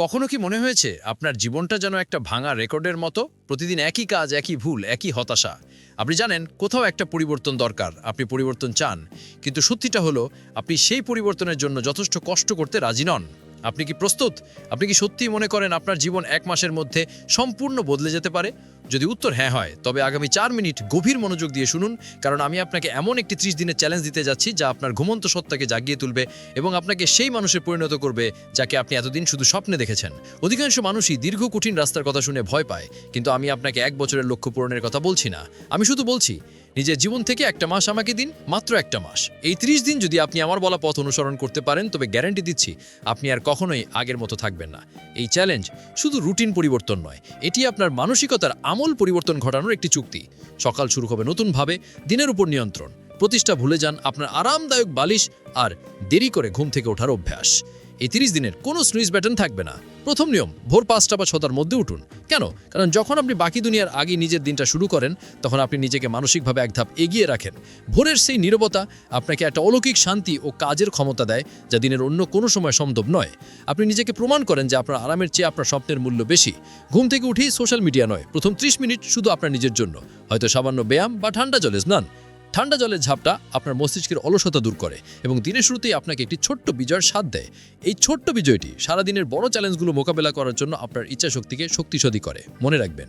কখনো কি মনে হয়েছে আপনার জীবনটা যেন একটা ভাঙা রেকর্ডের মতো? প্রতিদিন একই কাজ, একই ভুল, একই হতাশা। আপনি জানেন, কোথাও একটা পরিবর্তন দরকার, আপনি পরিবর্তন চান। কিন্তু সত্যিটা হলো, আপনি সেই পরিবর্তনের জন্য যথেষ্ট কষ্ট করতে রাজি নন। আপনি কি প্রস্তুত? আপনি কি সত্যিই মনে করেন আপনার জীবন এক মাসের মধ্যে সম্পূর্ণ বদলে যেতে পারে? যদি উত্তর হ্যাঁ হয়, তবে আগামী চার মিনিট গভীর মনোযোগ দিয়ে শুনুন, কারণ আমি আপনাকে এমন একটি ত্রিশ দিনের চ্যালেঞ্জ দিতে যাচ্ছি যা আপনার ঘুমন্ত সত্তাকে জাগিয়ে তুলবে এবং আপনাকে সেই মানুষে পরিণত করবে যাকে আপনি এতদিন শুধু স্বপ্নে দেখেছেন। অধিকাংশ মানুষই দীর্ঘ কঠিন রাস্তার কথা শুনে ভয় পায়, কিন্তু আমি আপনাকে এক বছরের লক্ষ্য পূরণের কথা বলছি না। আমি শুধু বলছি নিজের জীবন থেকে একটা মাস আমাকে দিন, মাত্র একটা মাস। এই ত্রিশ দিন যদি আপনি আমার বলা পথ অনুসরণ করতে পারেন, তবে গ্যারান্টি দিচ্ছি, আপনি আর কখনোই আগের মতো থাকবেন না। এই চ্যালেঞ্জ শুধু রুটিন পরিবর্তন নয়, এটি আপনার মানসিকতার আমূল পরিবর্তন ঘটানোর একটি চুক্তি। সকাল শুরু হবে নতুনভাবে, দিনের উপর নিয়ন্ত্রণ। প্রতিষ্ঠা ভুলে যান আপনার আরামদায়ক বালিশ আর দেরি করে ঘুম থেকে ওঠার অভ্যাস। এই তিরিশ দিনের কোনো স্নুইজ ব্যাটন থাকবে না। প্রথম নিয়ম, ভোর পাঁচটা বা ছটার মধ্যে উঠুন। কেন? কারণ যখন আপনি বাকি দুনিয়ার আগে নিজের দিনটা শুরু করেন, তখন আপনি নিজেকে মানসিকভাবে এক ধাপ এগিয়ে রাখেন। ভোরের সেই নীরবতা আপনাকে একটা অলৌকিক শান্তি ও কাজের ক্ষমতা দেয়, যা দিনের অন্য কোনো সময় সম্ভব নয়। আপনি নিজেকে প্রমাণ করেন যে আপনার আরামের চেয়ে আপনার স্বপ্নের মূল্য বেশি। ঘুম থেকে উঠেই সোশ্যাল মিডিয়া নয়, প্রথম ত্রিশ মিনিট শুধু আপনার নিজের জন্য। হয়তো সামান্য ব্যায়াম বা ঠান্ডা জলে স্নান। ঠান্ডা জলের ঝাপটা আপনার মস্তিষ্কের অলসতা দূর করে এবং দিনের শুরুতেই আপনাকে একটি ছোট্ট বিজয়ের স্বাদ দেয়। এই ছোট্ট বিজয়টি সারাদিনের বড় চ্যালেঞ্জগুলো মোকাবেলা করার জন্য আপনার ইচ্ছা শক্তিকে শক্তিশালী করে। মনে রাখবেন,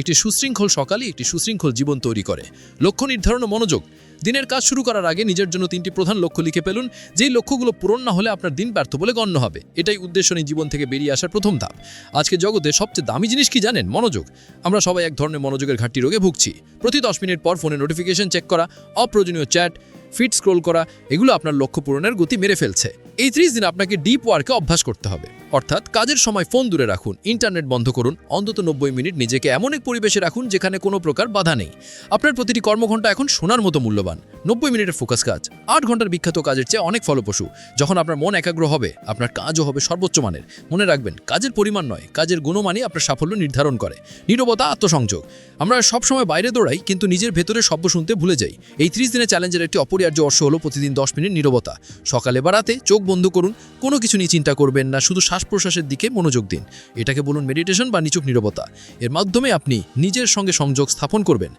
একটি সুশৃঙ্খল সকালই একটি সুশৃঙ্খল জীবন তৈরি করে। লক্ষ্য নির্ধারণ মনোযোগ দিনের কাজ শুরু করার আগে নিজের জন্য তিনটি প্রধান লক্ষ্য লিখে ফেলুন, যেই লক্ষ্যগুলো পূরণ না হলে আপনার দিন ব্যর্থ বলে গণ্য হবে। এটাই উদ্দেশ্য নিয়ে জীবন থেকে বেরিয়ে আসার প্রথম ধাপ। আজকে জগতে সবচেয়ে দামি জিনিস কি জানেন? মনোযোগ। আমরা সবাই এক ধরনের মনোযোগের ঘাটতি রোগে ভুগছি। প্রতি দশ মিনিট পর ফোনে নোটিফিকেশন চেক করা, অপ্রয়োজনীয় চ্যাট ফিট স্ক্রোল করা, এগুলো আপনার লক্ষ্য পূরণের গতি মেরে ফেলছে। এই ত্রিশ দিন আপনাকে ডিপ ওয়ার্কে অভ্যাস করতে হবে। অর্থাৎ কাজের সময় ফোন দূরে রাখুন, ইন্টারনেট বন্ধ করুন, অন্তত নব্বই মিনিট নিজেকে এমন এক পরিবেশে রাখুন যেখানে কোনো প্রকার বাধা নেই। আপনার প্রতিটি কর্মঘণ্টা এখন সোনার মতো মূল্যবান। নব্বই মিনিটের ফোকাস কাজ। আট ঘণ্টার বিখ্যাত কাজের চেয়ে অনেক ফলপ্রসূ। যখন আপনার মন একাগ্র হবে, আপনার কাজও হবে সর্বোচ্চ মানের। মনে রাখবেন, কাজের পরিমাণ নয়, কাজের গুণমানই আপনার সাফল্য নির্ধারণ করে। নীরবতা, আত্মসংযোগ। আমরা সবসময় বাইরে দৌড়াই, কিন্তু নিজের ভেতরে শব্দ শুনতে ভুলে যাই। এই ত্রিশ দিনের চ্যালেঞ্জের একটি অপরিহার্য অর্শ হলো প্রতিদিন দশ মিনিট নীরবতা। সকালে বা রাতে চোখ বন্ধ করুন, কোনো কিছু নিয়ে চিন্তা করবেন না, শুধু প্রশ্বাসের দিকে মনোযোগ দিন। এটাকে বলুন মেডিটেশন বা নিচুক নিরবতা। এর মাধ্যমে আপনি নিজের সঙ্গে সংযোগ স্থাপন করবেন।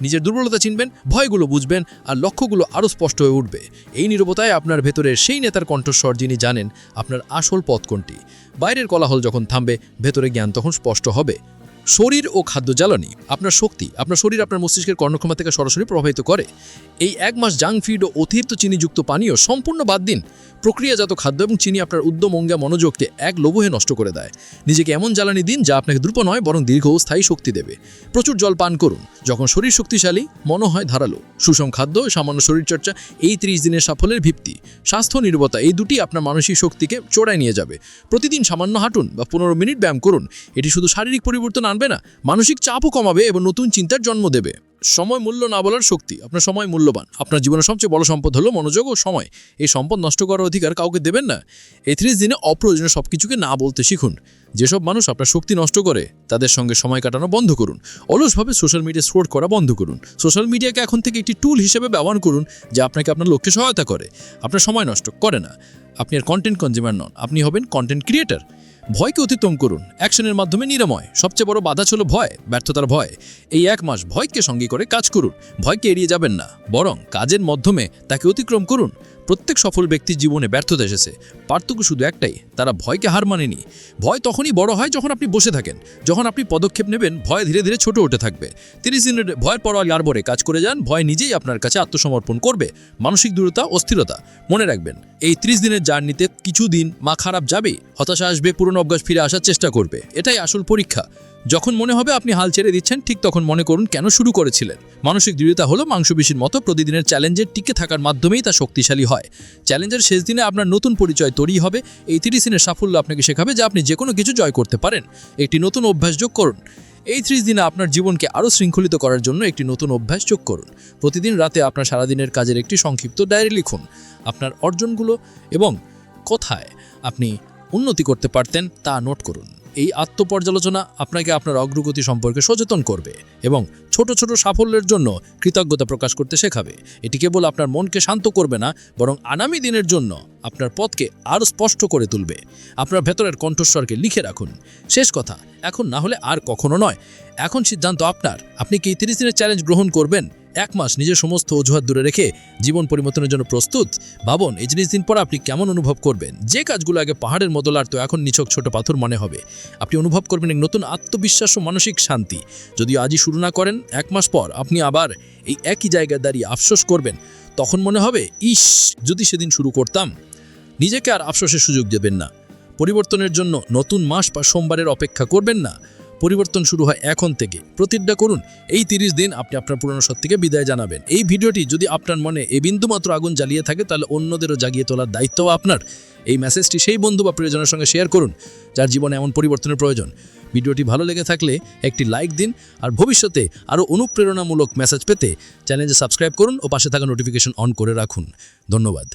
নিজের দুর্বলতা চিনবেন, ভয়গুলো বুঝবেন আর লক্ষ্যগুলো আরও স্পষ্ট হয়ে উঠবে। এই নিরবতায় আপনার ভেতরের সেই নেতার কণ্ঠস্বর যিনি জানেন আপনার আসল পথ কোনটি। বাইরের কলাহল যখন থামবে, ভেতরে জ্ঞান তখন স্পষ্ট হবে। শরীর ও খাদ্য জ্বালানি আপনার শক্তি, আপনার শরীর আপনার মস্তিষ্কের কর্ণক্ষমতা থেকে সরাসরি প্রভাবিত করে। এই এক মাস জাঙ্ক ফিড ও অতিরিক্ত চিনিযুক্ত পানীয় সম্পূর্ণ বাদ দিন। প্রক্রিয়াজাত খাদ্য এবং চিনি আপনার উদ্যম অঙ্গা মনোযোগকে এক লোভহে নষ্ট করে দেয়। নিজেকে এমন জ্বালানি দিন যা আপনাকে দ্রুত নয়, বরং দীর্ঘস্থায়ী শক্তি দেবে। প্রচুর জল পান করুন। যখন শরীর শক্তিশালী মনে হয় ধারালো। সুষম খাদ্য, সামান্য শরীরচর্চা, এই ত্রিশ দিনের সাফল্যের ভিত্তি। স্বাস্থ্য নির্ভরতা এই দুটি আপনার মানসিক শক্তিকে চোড়ায় নিয়ে যাবে। প্রতিদিন সামান্য হাঁটুন বা পনেরো মিনিট ব্যায়াম করুন। এটি শুধু শারীরিক পরিবর্তন আনবে না। মানসিক চাপও কমাবে এবং নতুন চিন্তার জন্ম দেবে। সময় মূল্য না বলার শক্তি, আপনার সময় মূল্যবান। আপনার জীবনের সবচেয়ে বড় সম্পদ হলো মনোযোগ ও সময়। এই সম্পদ নষ্ট করার অধিকার কাউকে দেবেন না। এই ত্রিশ দিনে অপ্রয়োজনীয় সব কিছুকে না বলতে শিখুন। যেসব মানুষ আপনার শক্তি নষ্ট করে, তাদের সঙ্গে সময় কাটানো বন্ধ করুন। অলসভাবে সোশ্যাল মিডিয়া স্ক্রোল করা বন্ধ করুন। সোশ্যাল মিডিয়াকে এখন থেকে একটি টুল হিসেবে ব্যবহার করুন, যা আপনাকে আপনার লক্ষ্যে সহায়তা করে। আপনার সময় নষ্ট করে না। আপনি আর কন্টেন্ট কনজিউমার নন। আপনি হবেন কন্টেন্ট ক্রিয়েটার ভয়কে অতিক্রম করুন। অ্যাকশনের মাধ্যমে নিরাময়। সবচেয়ে বড় বাধা ছিল ভয়, ব্যর্থতার ভয়। এই এক মাস ভয়কে সঙ্গী করে কাজ করুন। ভয়কে এড়িয়ে যাবেন না। বরং কাজের মাধ্যমে তাকে অতিক্রম করুন। প্রত্যেক সফল ব্যক্তির জীবনে ব্যর্থতা এসেছে। পার্থক্য শুধু একটাই, তারা ভয়কে হার মানেনি। ভয় তখনই বড় হয় যখন আপনি বসে থাকেন। যখন আপনি পদক্ষেপ নেবেন, ভয় ধীরে ধীরে ছোট হতে থাকবে। তিরিশ দিনের ভয়ের পর আরবরে কাজ করে যান, ভয় নিজেই আপনার কাছে আত্মসমর্পণ করবে। মানসিক দূরতা অস্থিরতা, মনে রাখবেন, এই ত্রিশ দিনের জার্নিতে কিছু দিন মা খারাপ যাবে হতাশা আসবে, পুরনো অভ্যাস ফিরে আসার চেষ্টা করবে। এটাই আসল পরীক্ষা। যখন মনে হবে আপনি হাল ছেড়ে দিচ্ছেন, ঠিক তখন মনে করুন কেন শুরু করেছিলেন। মানসিক দৃঢ়তা হলো মাংসপেশির মতো প্রতিদিনের চ্যালেঞ্জের টিকে থাকার মাধ্যমেই তা শক্তিশালী হয়। চ্যালেঞ্জের শেষ দিনে আপনার নতুন পরিচয় তৈরি হবে। এই তিরিশ দিনের সাফল্য আপনাকে শেখাবে যে আপনি যে কোনো কিছু জয় করতে পারেন। একটি নতুন অভ্যাস যোগ করুন। এই ত্রিশ দিনে আপনার জীবনকে আরও শৃঙ্খলিত করার জন্য একটি নতুন অভ্যাস যোগ করুন। প্রতিদিন রাতে আপনার সারাদিনের কাজের একটি সংক্ষিপ্ত ডায়েরি লিখুন। আপনার অর্জনগুলো এবং কোথায় আপনি উন্নতি করতে পারতেন তা নোট করুন। এই আত্মপর্যালোচনা আপনাকে আপনার অগ্রগতি সম্পর্কে সচেতন করবে এবং ছোট ছোট সাফল্যের জন্য কৃতজ্ঞতা প্রকাশ করতে শেখাবে। এটি কেবল আপনার মনকে শান্ত করবে না, বরং আগামী দিনের জন্য আপনার পথকে আরও স্পষ্ট করে তুলবে। আপনার ভেতরের কণ্ঠস্বরকে লিখে রাখুন। শেষ কথা এখন না হলে আর কখনো নয়। এখন সিদ্ধান্ত আপনার। আপনি কি তিরিশ দিনের চ্যালেঞ্জ গ্রহণ করবেন? এক মাস নিজের সমস্ত অজুহাত দূরে রেখে জীবন পরিবর্তনের জন্য প্রস্তুত? ভাবুন, এই জিনিস দিন পর আপনি কেমন অনুভব করবেন? যে কাজগুলো আগে পাহাড়ের মতো লাগতো এখন নিছক ছোট পাথর মনে হবে। আপনি অনুভব করবেন এক নতুন আত্মবিশ্বাস ও মানসিক শান্তি। যদি আজই শুরু না করেন, এক মাস পর আপনি আবার এই একই জায়গায় দাঁড়িয়ে আফসোস করবেন। তখন মনে হবে, ইস, যদি সেদিন শুরু করতাম, নিজেকে আর আফসোসের সুযোগ দেবেন না। পরিবর্তনের জন্য নতুন মাস বা সোমবারের অপেক্ষা করবেন না। পরিবর্তন শুরু হয় এখন থেকে। প্রতিজ্ঞা করুন, এই তিরিশ দিন আপনি আপনার পুরনো সত্যিকে বিদায় জানাবেন। এই ভিডিওটি যদি আপনার মনে এ বিন্দুমাত্র আগুন জ্বালিয়ে থাকে, তাহলে অন্যদেরও জাগিয়ে তোলার দায়িত্ব আপনার। এই মেসেজটি সেই বন্ধু বা প্রিয়জনের সঙ্গে শেয়ার করুন, যার জীবনে এমন পরিবর্তনের প্রয়োজন। ভিডিওটি ভালো লেগে থাকলে একটি লাইক দিন, আর ভবিষ্যতে আরও অনুপ্রেরণামূলক মেসেজ পেতে চ্যানেলে সাবস্ক্রাইব করুন ও পাশে থাকা নোটিফিকেশন অন করে রাখুন। ধন্যবাদ।